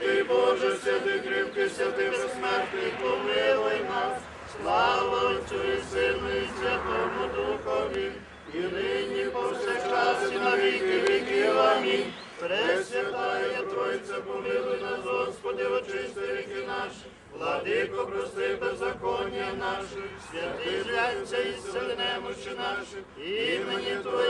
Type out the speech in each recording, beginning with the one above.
пресвятий, кріпкий, святий, безсмертний, помилуй нас. Слава Отцю і Сину і Святому Духові, і нині повсякчас і на віки віків. Амінь. Пресвятая Тройця, помилуй нас, Господи, очисти віки наші. Владико, прости беззаконня наших, святий і зцели немощі наші, імені Твоєго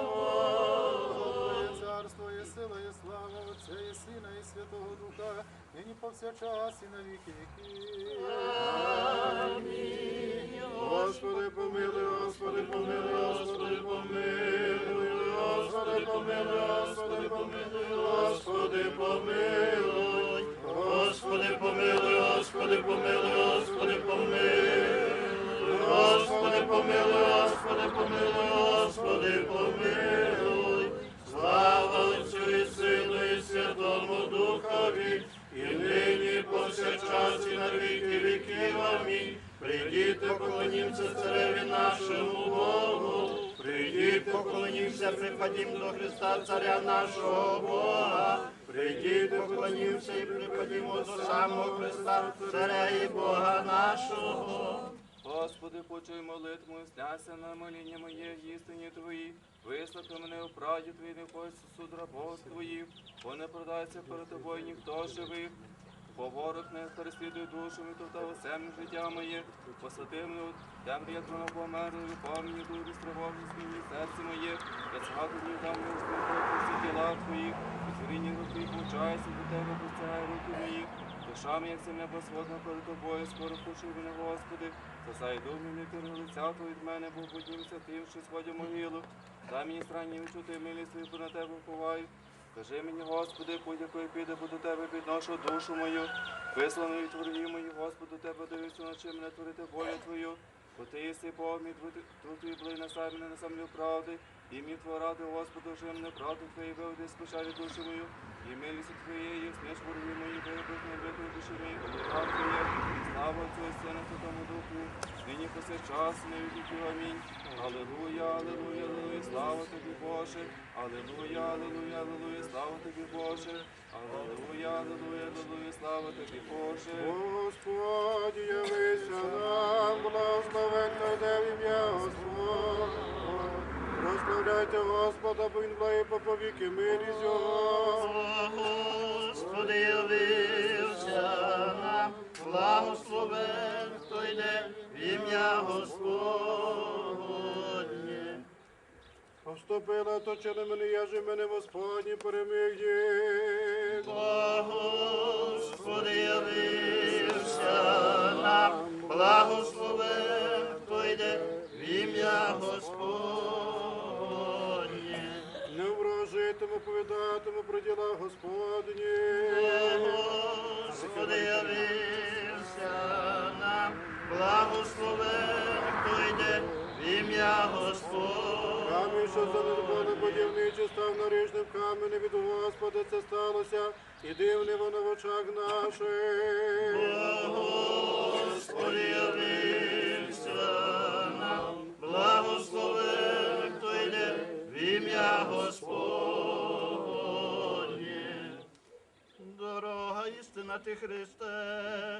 Chocó, Sinonique. Нині і на віки віків. Амінь. Прийдіть, поклонімся цареві нашому Богу. Прийдіть, поклонімся, припадім до Христа, царя нашого Бога. Прийдіть, поклонімся і припадімо до самого Христа, царя і Бога нашого. Господи, почуй молитву, сняся на моління моє, істині Твої. Вислухай мене у правді Твої, не пой суд рабов Твоїх, бо не продайся перед тобою ніхто живих. Бо ворог не переслідує душу мою та усе життя моє. Посади мене темрі, як воно померло, пам'яті дури стривожу, зміні серце моє. Я згадую дам не успокою всі діла Твоїх. Потворіння руки получаюся до Тебе, простягай руки мої. Душа моя, як земля безводна перед тобою, скоро почуй мене, Господи. Зайду мені ти лиця Твої від мене, бо поднімся ти, що сходя могилу. Дай мені странні відчути, милість твою, бо на тебе вповаю. Кажи мені, Господи, будь якої піде, бо до тебе підношу душу мою. Вислану від ворогів мої, Господи, тебе дивися, наче мене творити волю Твою. Бо ти єси Бог, мій труд твій були на самі мене на землю правди. І мій твого ради, Господи, вже мене правду Твої виведи, спочалі душу мою. І милість Твоєї, сміш ворогів мої, вибив, не вибив душі мої, облігав Твоє. Слава Отцю і Сину, Святому Духу, не віки. Амінь. Аллилуйя, аллилуйя, аллилуйя, слава тобі, Боже. Аллилуйя, аллилуйя, аллилуйя, слава тобі, Боже. Аллилуйя, аллилуйя, аллилуйя, слава тобі, Боже. Господь, явися нам, благословен найде в ім'я Господь. Прославляйте Господа, бо він благий по повіки милість його. Господи, явився нам, благословен, хто йде в ім'я Господнє. Вступила, точили мене, я же мене Господні переміг. Господи, явився нам, благословен, хто йде в ім'я Господнє. Не вражитиму, повідатиму про діла Господні. Ім'я Господнє. Камінь, що занедбали будівничі, став наріжним каменем від Господа це сталося, і дивне воно в очах наших. Господи, явився нам, благословен, хто йде в ім'я Господнє. Дорога істина ти Христе,